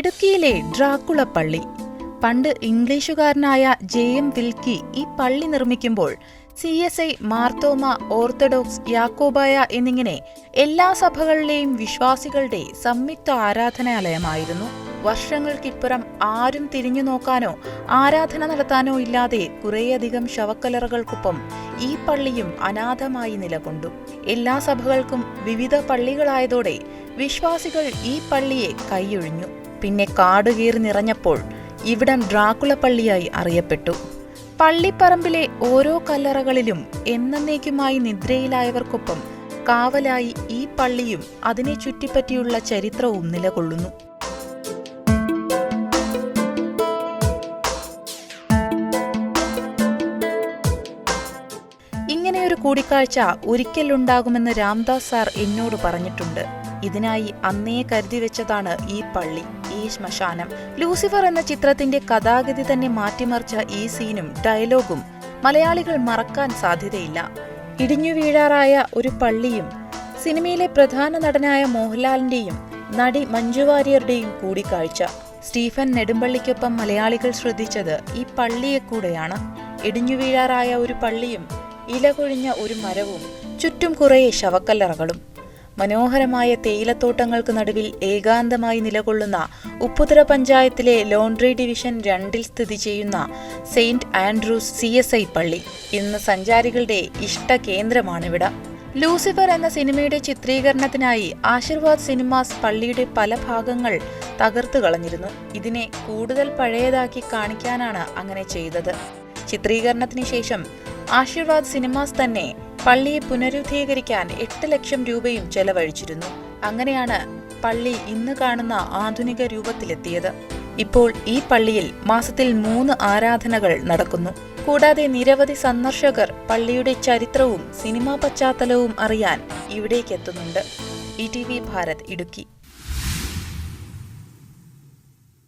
സിനിമയിലെ ഡ്രാക്കുള പള്ളി. പണ്ട് ഇംഗ്ലീഷുകാരനായ ജെ എം വിൽക്കി ഈ പള്ളി നിർമ്മിക്കുമ്പോൾ C S I Marthoma orthodox Yakobaya എന്നിങ്ങനെ എല്ലാ സഭകളിലെയും വിശ്വാസികളുടെ സംയുക്ത ആരാധനാലയമായിരുന്നു. വർഷങ്ങൾക്കിപ്പുറം ആരും തിരിഞ്ഞു നോക്കാനോ ആരാധന നടത്താനോ ഇല്ലാതെ കുറേയധികം ശവക്കലറുകൾക്കൊപ്പം ഈ പള്ളിയും അനാഥമായി നിലകൊണ്ടു. എല്ലാ സഭകൾക്കും വിവിധ പള്ളികളായതോടെ വിശ്വാസികൾ ഈ പള്ളിയെ കൈയൊഴിഞ്ഞു. പിന്നെ കാടുകീറി നിറഞ്ഞപ്പോൾ ഇവിടം ഡ്രാക്കുളപ്പള്ളിയായി അറിയപ്പെട്ടു. പള്ളിപ്പറമ്പിലെ ഓരോ കല്ലറകളിലും എന്നേക്കുമായി നിദ്രയിലായവർക്കൊപ്പം കാവലായി ഈ പള്ളിയും അതിനെ ചുറ്റിപ്പറ്റിയുള്ള ചരിത്രവും നിലകൊള്ളുന്നു. ഇങ്ങനെയൊരു കൂടിക്കാഴ്ച ഒരിക്കലുണ്ടാകുമെന്ന് രാംദാസ് സാർ എന്നോട് പറഞ്ഞിട്ടുണ്ട്. ഇതിനായി അന്നേ കരുതി വെച്ചതാണ് ഈ പള്ളി ഈ ശ്മശാനം. ലൂസിഫർ എന്ന ചിത്രത്തിന്റെ കഥാഗതി തന്നെ മാറ്റിമറിച്ച ഈ സീനും ഡയലോഗും മലയാളികൾ മറക്കാൻ സാധ്യതയില്ല. ഇടിഞ്ഞു വീഴാറായ ഒരു പള്ളിയും സിനിമയിലെ പ്രധാന നടനായ മോഹൻലാലിന്റെയും നടി മഞ്ജു വാര്യറുടെയും കൂടിക്കാഴ്ച. സ്റ്റീഫൻ നെടുമ്പള്ളിക്കൊപ്പം മലയാളികൾ ശ്രദ്ധിച്ചത് ഈ പള്ളിയെ കൂടെയാണ്. ഇടിഞ്ഞു വീഴാറായ ഒരു പള്ളിയും ഇലകൊഴിഞ്ഞ ഒരു മരവും ചുറ്റും കുറേ ശവക്കല്ലറകളും. മനോഹരമായ തേയിലത്തോട്ടങ്ങൾക്ക് നടുവിൽ ഏകാന്തമായി നിലകൊള്ളുന്ന ഉപ്പുതറ പഞ്ചായത്തിലെ ലോണ്ട്രി ഡിവിഷൻ രണ്ടിൽ സ്ഥിതി ചെയ്യുന്ന saint Andrew's C S I പള്ളി. ഇന്ന് സഞ്ചാരികളുടെ ഇഷ്ട കേന്ദ്രമാണിവിടം. ലൂസിഫർ എന്ന സിനിമയുടെ ചിത്രീകരണത്തിനായി ആശീർവാദ് സിനിമാസ് പള്ളിയുടെ പല ഭാഗങ്ങൾ തകർത്തു കളഞ്ഞിരുന്നു. ഇതിനെ കൂടുതൽ പഴയതാക്കി കാണിക്കാനാണ് അങ്ങനെ ചെയ്തത്. ചിത്രീകരണത്തിന് ശേഷം ആശീർവാദ് സിനിമാസ് തന്നെ പള്ളിയെ പുനരുദ്ധീകരിക്കാൻ എട്ട് ലക്ഷം രൂപയും ചെലവഴിച്ചിരുന്നു. അങ്ങനെയാണ് പള്ളി ഇന്ന് കാണുന്ന ആധുനിക രൂപത്തിലെത്തിയത്. ഇപ്പോൾ ഈ പള്ളിയിൽ മാസത്തിൽ മൂന്ന് ആരാധനകൾ നടക്കുന്നു. കൂടാതെ നിരവധി സന്ദർശകർ പള്ളിയുടെ ചരിത്രവും സിനിമാ പശ്ചാത്തലവും അറിയാൻ ഇവിടേക്കെത്തുന്നുണ്ട്. E T V Bharat Idukki.